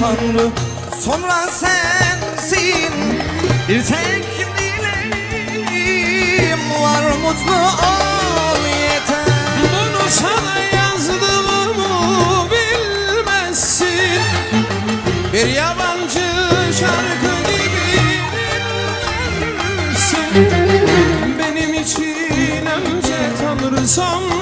Tanrı Sonra sensin. Bir tek dileğim var Mutlu ol yeter. Bunu sana yazdığımı bilmezsin. Bir yabancı şarkı gibi dinlersin. Benim için önce Tanrı sonra